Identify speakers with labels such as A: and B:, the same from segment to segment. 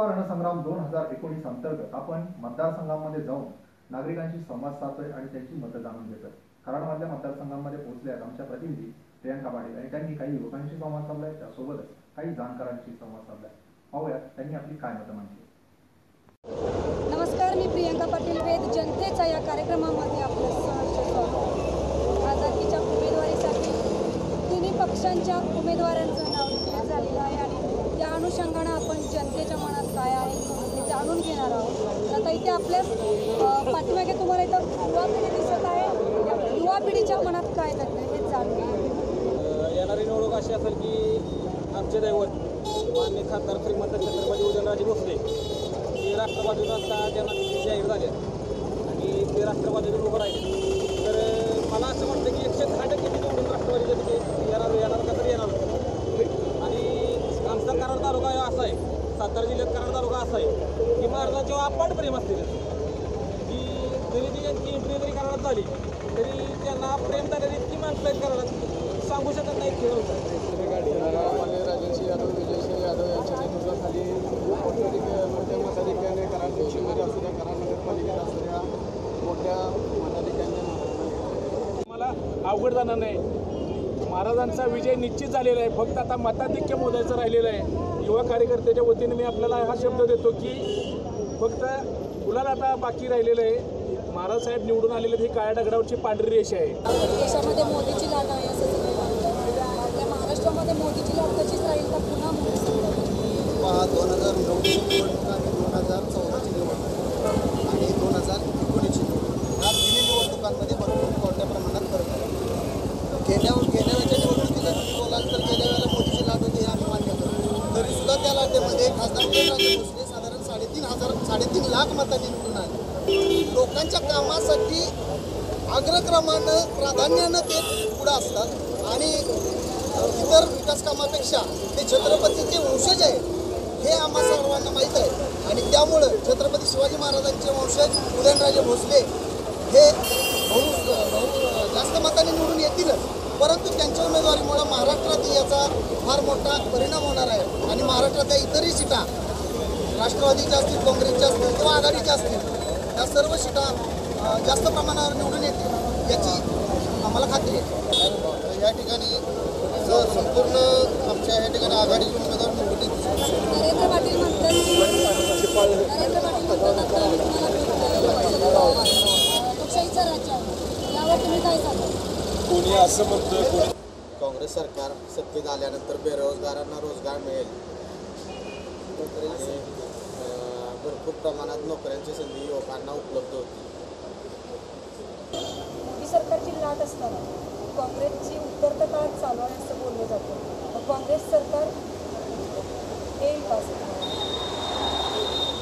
A: लोकसभा रणसंग्राम दोन हजार एकोणीस अंतर्गत आपण मतदारसंघामध्ये जाऊन नागरिकांशी संवाद साधतोय आणि त्यांची मतं जाणून घेतोय. कराडमधल्या मतदारसंघामध्ये पोहोचल्यात आमच्या प्रतिनिधी प्रियांका पाटील आणि त्यांनी काही युवकांशी संवाद साधलाय. त्यासोबतच काही जाणकारांशी संवाद साधलाय. पाहूयात त्यांनी आपली काय मतं मांडली
B: नमस्कार मी प्रियंका पाटील वेद जनतेचा या कार्यक्रमामध्ये आपलं सहर्ष स्वागत. उमेदवारीसाठी तिन्ही पक्षांच्या उमेदवारांचं नाव निघण्यात झालेलं आहे आणि त्या अनुषंगानं आहोत तर इथे आपल्या पाठीमागे तुम्हाला इथं युवा पिढी दिसत आहे. युवा पिढीच्या मनात काय घडतं हेच जाणून
C: येणारी निवडणूक अशी असेल की आमचे दैवत मान्य खासदार श्रीमंत छत्रपती उदयनराजे भोसले हे राष्ट्रवादीचा आता त्यांना जाहीर झाले आणि ते राष्ट्रवादीतून उभं राहिले तर मला असं वाटतं की एकशे दहा टक्के ते निवडून राष्ट्रवादीचे तिथे येणार येणार का तर येणार आणि आमचा कराड तालुका हा असा आहे सातारा जिल्ह्यात कराड तालुका असा आहे की महाराजांच्यावर अपाट प्रेम असते की जरी ती त्यांची एंट्री जरी कराडात झाली तरी त्यांना प्रेम झालेली इतकी माणसं आहेत कराडात सांगू शकत नाही खेळ होता
D: मान्य यादव विजयसिंह यादव यांच्या नेतृत्वाखाली मोठ्या मोठ्या मताधिक्याने कराड दक्षिणमध्ये असू द्या कराड नगरपालिकेत असू द्या मोठ्या मताधिक्याने
E: मला अवघड जाणार नाही. महाराजांचा विजय निश्चित झालेला आहे. फक्त आता मताधिक्य मोजायचं राहिलेलं आहे. युवा कार्यकर्त्याच्या वतीने मी आपल्याला हा शब्द देतो की फक्त गुलाल आता बाकी राहिलेलं आहे. महाराज साहेब निवडून आलेले ही काळ्या दगडावरची पांढरी रेषा आहे.
B: देशामध्ये मोदीची लाट आहे असं आपल्या महाराष्ट्रामध्ये मोदीची लाट तशीच राहील तर पुन्हा
D: दोन हजार नऊची निवडणूक आणि दोन हजार चौदाची निवडणूक आणि दोन हजार एकोणीसची निवडणूक या तिन्ही निवडणुकांमध्ये भरपूर मोठ्या प्रमाणात फरक आहे गेल्या गेल्या वेळच्या निवडणुकीला तुम्ही बोलाल तर गेल्या वेळेला मोदीची लाट होती हे आम्ही मान्य करतो. तरी सुद्धा त्या लाटेमध्ये खासदार उदयनराजे भोसले साधारण साडेतीन हजार साडेतीन लाख मतांनी निवडून आले. लोकांच्या कामासाठी अग्रक्रमानं प्राधान्यानं ते पुढं असतात. आणि इतर विकास कामापेक्षा ते छत्रपतीचे वंशज आहेत हे आम्हा सर्वांना माहीत आहे. आणि त्यामुळं छत्रपती शिवाजी महाराजांचे वंशज उदयनराजे भोसले हे जास्त मताने निवडून येतीलच. परंतु त्यांच्या उमेदवारीमुळं महाराष्ट्रात याचा फार मोठा परिणाम होणार आहे. आणि महाराष्ट्रातल्या इतरही सीटा राष्ट्रवादीच्या असतील काँग्रेसच्या असतील किंवा आघाडीच्या असतील त्या सर्व सीटा जास्त प्रमाणावर निवडून येतील याची आम्हाला खात्री आहे. या ठिकाणी स- संपूर्ण आमच्या या ठिकाणी आघाडीचे उमेदवार निवडून येतील
B: नरेंद्र पाटील म्हणतात नरेंद्र पाटील म्हणतात आता तुम्हाला लोकशाहीचं राज्य आहे यावर तुम्ही काय सांगा
E: कोणी असं म्हणतं कोणी
D: काँग्रेस सरकार सत्तेत आल्यानंतर बेरोजगारांना रोजगार मिळेल. आणि भरपूर प्रमाणात नोकऱ्यांची संधी युवकांना उपलब्ध
B: मोदी सरकारची लाट असताना काँग्रेसची उत्तरता काळात चालू आहे असं बोललं जातं. काँग्रेस सरकार येईल का?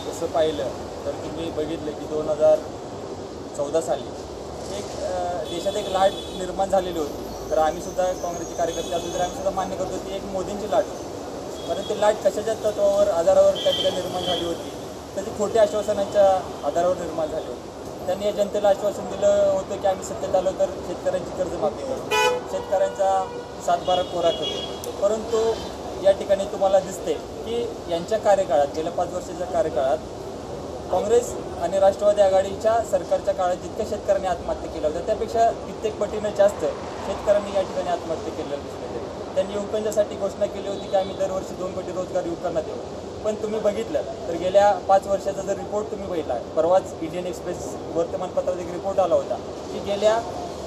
C: तसं पाहिलं तर तुम्ही बघितलं की दोन हजार चौदा साली एक देशात एक लाट निर्माण झालेली होती. तर आम्ही सुद्धा काँग्रेसचे कार्यकर्ते असू तर आम्ही सुद्धा मान्य करतो ती एक मोदींची लाट होती. परंतु ती लाट कशाच्या तत्वावर आधारावर त्या ठिकाणी निर्माण झाली होती? तर ती खोट्या आश्वासनाच्या आधारावर निर्माण झाली होती. त्यांनी या जनतेला आश्वासन दिलं होतं की आम्ही सत्तेत आलो तर शेतकऱ्यांची कर्जमाफी करू. शेतकऱ्यांचा सातबारा कोरा करू. परंतु या ठिकाणी तुम्हाला दिसते की यांच्या कार्यकाळात गेल्या पाच वर्षाच्या कार्यकाळात काँग्रेस आणि राष्ट्रवादी आघाडीच्या सरकारच्या काळात जितक्या शेतकऱ्यांनी आत्महत्या केल्या होत्या त्यापेक्षा कित्येक पटीनं जास्त शेतकऱ्यांनी या ठिकाणी आत्महत्या केलेल्या दिसून येते. त्यांनी युवकांच्यासाठी घोषणा केली होती की आम्ही दरवर्षी दोन कोटी रोजगार युवकांना देऊ. पण तुम्ही बघितलं तर गेल्या पाच वर्षाचा जर रिपोर्ट तुम्ही बघितला परवाच इंडियन एक्सप्रेस वर्तमानपत्रात एक रिपोर्ट आला होता की गेल्या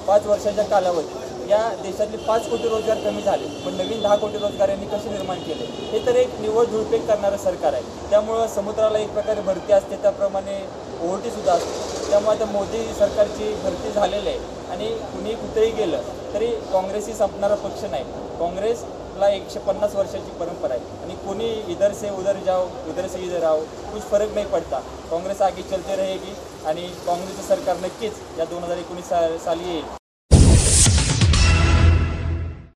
C: पाच वर्षाच्या कालावधीत या देशातले पाच कोटी रोजगार कमी झाले पण नवीन दहा कोटी रोजगार यांनी कसे निर्माण केले? हे तर एक निवड धुळपेक करणारं सरकार आहे. त्यामुळं समुद्राला एक प्रकारे भरती असते त्याप्रमाणे ओहोटीसुद्धा असते. त्यामुळे आता मोदी सरकारची भरती झालेली आहे आणि कुणी कुठेही गेलं तरी काँग्रेस ही संपणारा पक्ष नाही. काँग्रेसला एकशे पन्नास वर्षाची परंपरा आहे आणि कोणी इधर से उधर जाओ उधर से इधर आओ कुछ फरक नाही पडता. काँग्रेस आगे चलते रहेगी आणि काँग्रेसचं सरकार नक्कीच या दोन हजार एकोणीस सा साली येईल.